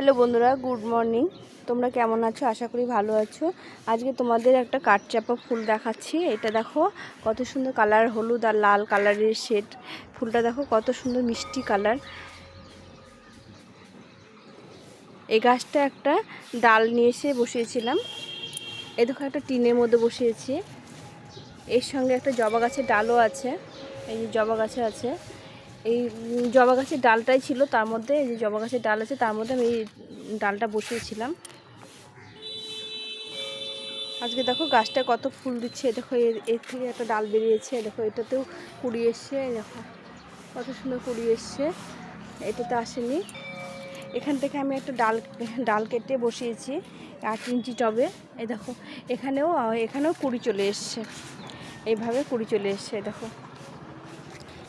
Hello বন্ধুরা, good morning. তোমরা কেমন আছো? আশা করি ভালো আছো। আজকে তোমাদের একটা কাঠচাপা ফুল দেখাচ্ছি। এটা দেখো, কত সুন্দর কালার, হলুদ আর লাল কালারের শেড। ফুলটা দেখো, কত সুন্দর মিষ্টি কালার। এই গাছটা একটা ডাল নিয়ে এসে বসিয়েছিলাম। এই দেখো, একটা টিনের মধ্যে বসিয়েছি। এর সঙ্গে একটা জবা গাছের ডালও আছে। এই যে জবা গাছে আছে। এই জবা গাছের ডালটাই ছিল, তার মধ্যে এই যে জবা গাছের ডাল আছে, তার মধ্যে আমি এই ডালটা বসিয়েছিলাম। আজকে দেখো গাছটা কত ফুল দিচ্ছে দেখো এর থেকে একটা ডাল বেরিয়েছে দেখো এটাতেও কুড়ি এসছে দেখো কত সুন্দর কুড়ি এসছে, এটাতে আসেনি। এখান থেকে আমি একটা ডাল ডাল কেটে বসিয়েছি আট ইঞ্চি টবে এই দেখো এখানেও এখানেও কুড়ি চলে এসছে, এইভাবে কুড়ি চলে এসছে দেখো।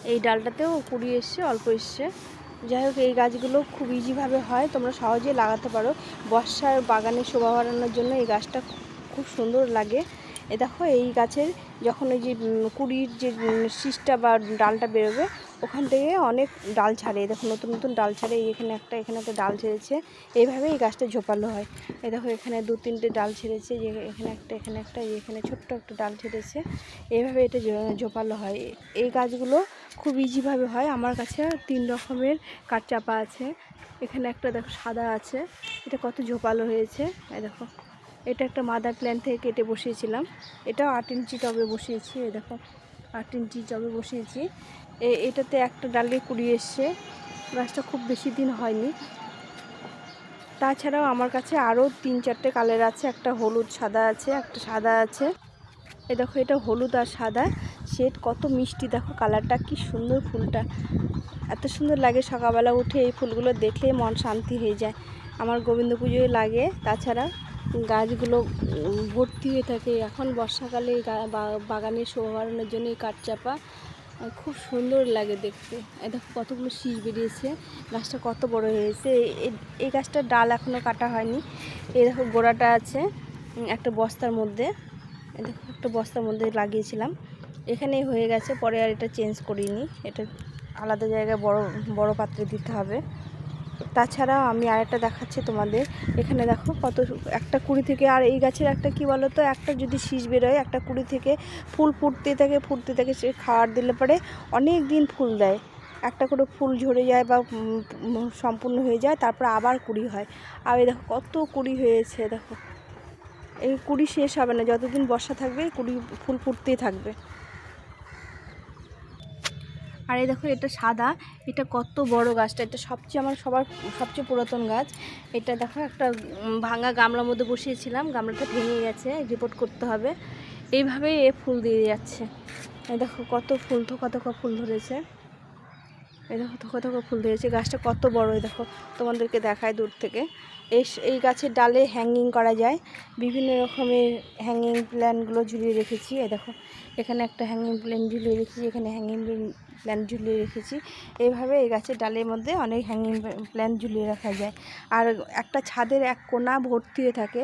এই ডালটাতেও কুড়ি এসছে, অল্প এসছে। যাই হোক, এই গাছগুলো খুব ইজিভাবে হয়, তোমরা সহজেই লাগাতে পারো। বর্ষার বাগানে শোভা বাড়ানোর জন্য এই গাছটা খুব সুন্দর লাগে। এ দেখো, এই গাছের যখন ওই যে কুড়ির যে শীষটা বা ডালটা বেরোবে, ওখান থেকে অনেক ডাল ছাড়ে। দেখো, নতুন নতুন ডাল ছাড়ে। এখানে একটা এখানে একটা ডাল ছেড়েছে। এইভাবে এই গাছটা ঝোপালো হয়। এ দেখো, এখানে দু, তিনটে ডাল ছেড়েছে। যে, এখানে একটা এখানে একটা এখানে ছোট্ট একটা ডাল ছেড়েছে। এইভাবে এটা ঝোপালো হয়। এই গাছগুলো খুব ইজিভাবে হয়। আমার কাছে তিন রকমের কাঠচাপা আছে। এখানে একটা দেখো সাদা আছে। এটা কত ঝোপালো হয়েছে। এই দেখো। এটা একটা মাদার প্ল্যান থেকে কেটে বসিয়েছিলাম। এটাও আট ইঞ্চি টবে বসিয়েছি দেখো, আট ইঞ্চি টবে বসিয়েছি। এটাতে একটা ডালে কুড়ি এসছে, গাছটা খুব বেশি দিন হয়নি। তাছাড়াও আমার কাছে আরও তিন চারটে কালার আছে, একটা হলুদ, সাদা আছে, একটা সাদা আছে। এ দেখো, এটা হলুদ আর সাদা। শেড কত মিষ্টি, দেখো কালারটা কি সুন্দর ফুলটা। এত সুন্দর লাগে সকালবেলা উঠে এই ফুলগুলো দেখলে মন শান্তি হয়ে যায়। আমার গোবিন্দ পুজোয় লাগে, তাছাড়া গাছগুলো ভর্তি হয়ে থাকে। এখন বর্ষাকালে বাগানে শোভা জন্য এই কাঠচাপা খুব সুন্দর লাগে দেখতে। দেখো কতগুলো শীষ বেরিয়েছে। গাছটা কত বড় হয়েছে। এই- গাছটার ডাল এখনও কাটা হয়নি। এই দেখো গোড়াটা আছে একটা বস্তার মধ্যে। দেখো একটা বস্তার মধ্যে লাগিয়েছিলাম। এখানেই হয়ে গেছে, পরে আর এটা চেঞ্জ করিনি। এটা আলাদা জায়গায় বড় বড় পাত্রে দিতে হবে। তাছাড়াও আমি আরেকটা দেখাচ্ছি তোমাদের। এখানে দেখো কত একটা কুড়ি থেকে, আর এই গাছের একটা কি বলো তো একটা যদি শীষ বেরোয়, একটা কুড়ি থেকে ফুল ফুটতে থাকে ফুটতে থাকে, সে খাওয়ার দিলে পরে অনেক দিন ফুল দেয়। একটা করে ফুল ঝরে যায় বা সম্পূর্ণ হয়ে যায়, তারপর আবার কুড়ি হয়। আর এই দেখো কত কুড়ি হয়েছে, দেখো। এই কুড়ি শেষ হবে না, যতদিন বর্ষা থাকবে, কুড়ি ফুল ফুটতেই থাকবে। আর এই দেখো, এটা সাদা। এটা কত বড় গাছটা। এটা সবচেয়ে আমার সবার, সবচেয়ে পুরাতন গাছ। এটা দেখো, একটা ভাঙা গামলার মধ্যে বসিয়েছিলাম। গামলাটা ভেঙে গেছে রিপোর্ট করতে হবে। এইভাবেই এ ফুল দিয়ে যাচ্ছে। দেখো, কত ফুল থোকা কত ফুল ধরেছে। এই দেখো থোকা থোকা ফুল ধরেছে গাছটা কত বড়, এই দেখো, তোমাদেরকে দেখায় দূর থেকে। এই এই গাছের ডালে হ্যাঙ্গিং করা যায়। বিভিন্ন রকমের হ্যাঙ্গিং প্ল্যানগুলো ঝুলিয়ে রেখেছি, এই দেখো। এখানে একটা হ্যাঙ্গিং প্ল্যান ঝুলিয়ে রেখেছি, এখানে হ্যাঙ্গিং প্ল্যান ঝুলিয়ে রেখেছি। এইভাবে এই গাছের ডালের মধ্যে অনেক হ্যাঙ্গিং প্ল্যান ঝুলিয়ে রাখা যায়। আর একটা ছাদের এক কোনা ভর্তি হয়ে থাকে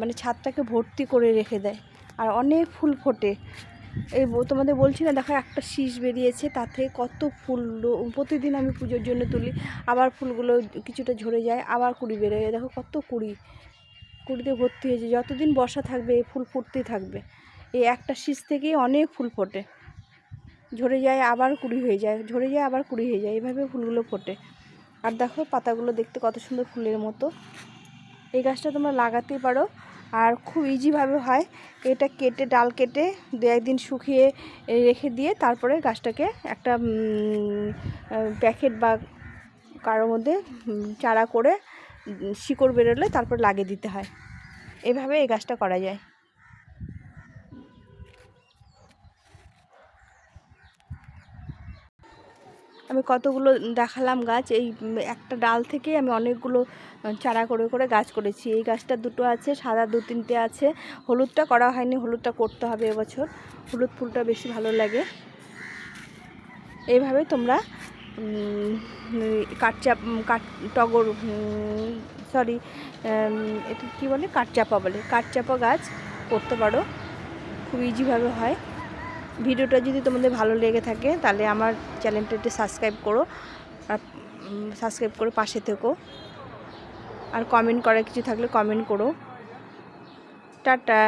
মানে ছাদটাকে ভর্তি করে রেখে দেয়। আর অনেক ফুল ফোটে। এই তোমাদের বলছি না, দেখো একটা শীষ বেরিয়েছে তাতে কত ফুল প্রতিদিন আমি পুজোর জন্য তুলি, আবার ফুলগুলো কিছুটা ঝরে যায়, আবার কুড়ি বেরোয় দেখো কত কুড়ি, কুড়িতে ভর্তি হয়েছে, যতদিন বর্ষা থাকবে, এই ফুল ফুটতেই থাকবে। এই একটা শীষ থেকেই অনেক ফুল ফোটে। ঝরে যায়, আবার কুড়ি হয়ে যায়, ঝরে যায়, আবার কুড়ি হয়ে যায় এইভাবে ফুলগুলো ফোটে। আর দেখো পাতাগুলো দেখতে কত সুন্দর ফুলের মতো। এই গাছটা তোমরা লাগাতেই পারো। আর খুব ইজিভাবে হয়। এটা কেটে, ডাল কেটে দু একদিন শুকিয়ে রেখে দিয়ে তারপরে গাছটাকে একটা প্যাকেট বা কারোর মধ্যে চারা করে শিকড় বেরোলে তারপর লাগিয়ে দিতে হয়। এভাবে এই গাছটা করা যায়। আমি কতগুলো দেখালাম গাছ, এই একটা ডাল থেকে আমি অনেকগুলো চারা করে করে গাছ করেছি। এই গাছটা দুটো আছে, সাদা দু তিনটে আছে। হলুদটা করা হয়নি, হলুদটা করতে হবে এবছর। হলুদ ফুলটা বেশি ভালো লাগে। এইভাবে তোমরা কাঠচাপ কাঠ, টগর সরি এটা কী বলে? কাঠচাপা বলে। কাঠচাপা গাছ করতে পারো। খুব ইজিভাবে হয়। ভিডিওটা যদি তোমাদের ভালো লেগে থাকে, তাহলে আমার চ্যানেলটা একটু সাবস্ক্রাইব করো আর সাবস্ক্রাইব করে পাশে থেকো। আর কমেন্ট করার কিছু থাকলে কমেন্ট করো। টাটা।